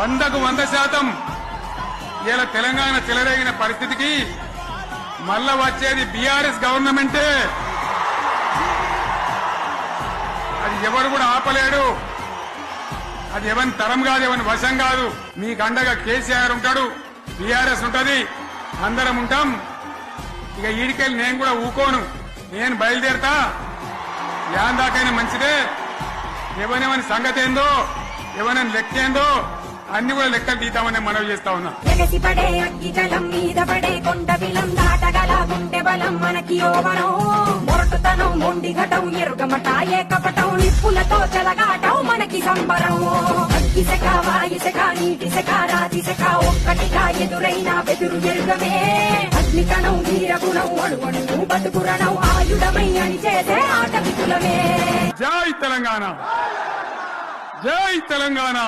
వందకు వంద శాతం ఇలా తెలంగాణ చెలరేగిన పరిస్థితికి మళ్ళా వచ్చేది బీఆర్ఎస్ గవర్నమెంటే. అది ఎవరు కూడా ఆపలేడు. అది ఎవరి తరం కాదు ఎవరి వశం కాదు. మీకు అండగా కేసీఆర్ ఉంటాడు బీఆర్ఎస్ ఉంటది అందరం ఉంటాం. ఇక ఈడికెళ్ళి నేను కూడా ఊకోను. నేను బయలుదేరతా. యాన్ దాకైనా మంచిదే. ఎవరెవరి సంగతి ఏందో ఎవరైనా లెక్క ఏందో అన్ని కూడా లెక్కలు తీద్దామని మనవి చేస్తా ఉన్నా. పడే అగ్గి జలం మీద పడే కొండ బిలం దాటగల గుండె బలం మనకి ఓవరం మొరటుతనం మొండి ఘటం ఎరుగమట ఏకపటం నిప్పులతో చెలగాటం మనకి సంబరం. అగ్గి సెక వాయు సెక నీటి సెక రాతి సెక ఒక్కటిగా ఎదురైన బెదురు ఎరుగమే. అగ్నికణం వీరగుణం అణువణువు బతుకురణం ఆయుధమై అని చేసే ఆట విపులమే. జై తెలంగాణ! జై తెలంగాణ!